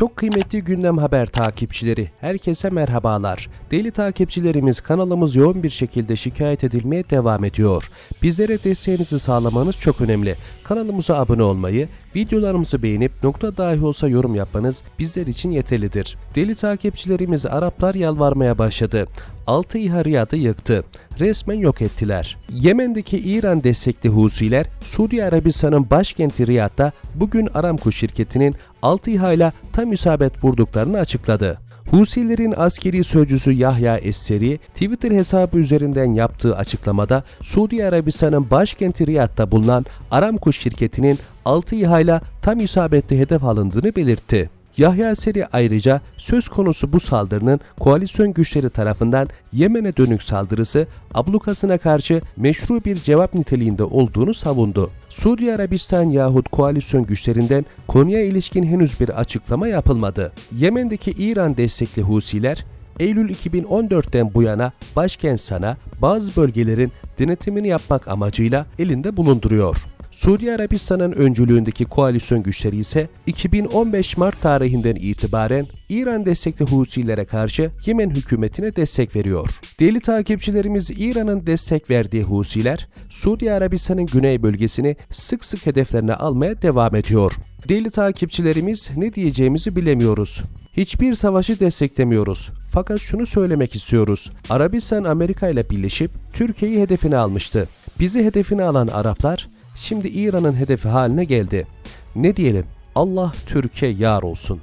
Çok kıymetli gündem haber takipçileri, herkese merhabalar. Deli takipçilerimiz kanalımız yoğun bir şekilde şikayet edilmeye devam ediyor. Bizlere desteğinizi sağlamanız çok önemli. Kanalımıza abone olmayı, videolarımızı beğenip nokta dahi olsa yorum yapmanız bizler için yeterlidir. Deli takipçilerimiz Araplar yalvarmaya başladı. 6 İHA Riyad'ı yıktı. Resmen yok ettiler. Yemen'deki İran destekli Husiler, Suudi Arabistan'ın başkenti Riyad'da bugün Aramco şirketinin 6 İHA tam isabet vurduklarını açıkladı. Husilerin askeri sözcüsü Yahya Esseri, Twitter hesabı üzerinden yaptığı açıklamada Suudi Arabistan'ın başkenti Riyad'da bulunan Aramco şirketinin 6 İHA tam isabetli hedef alındığını belirtti. Yahya Seri ayrıca söz konusu bu saldırının koalisyon güçleri tarafından Yemen'e dönük saldırısı ablukasına karşı meşru bir cevap niteliğinde olduğunu savundu. Suudi Arabistan yahut koalisyon güçlerinden konuya ilişkin henüz bir açıklama yapılmadı. Yemen'deki İran destekli Husiler Eylül 2014'ten bu yana başkent Sana bazı bölgelerin denetimini yapmak amacıyla elinde bulunduruyor. Suudi Arabistan'ın öncülüğündeki koalisyon güçleri ise 2015 Mart tarihinden itibaren İran destekli Husilere karşı Yemen hükümetine destek veriyor. Deli takipçilerimiz İran'ın destek verdiği Husiler, Suudi Arabistan'ın güney bölgesini sık sık hedeflerine almaya devam ediyor. Deli takipçilerimiz ne diyeceğimizi bilemiyoruz. Hiçbir savaşı desteklemiyoruz. Fakat şunu söylemek istiyoruz. Arabistan Amerika ile birleşip Türkiye'yi hedefine almıştı. Bizi hedefine alan Araplar şimdi İran'ın hedefi haline geldi. Ne diyelim? Allah Türkiye yar olsun.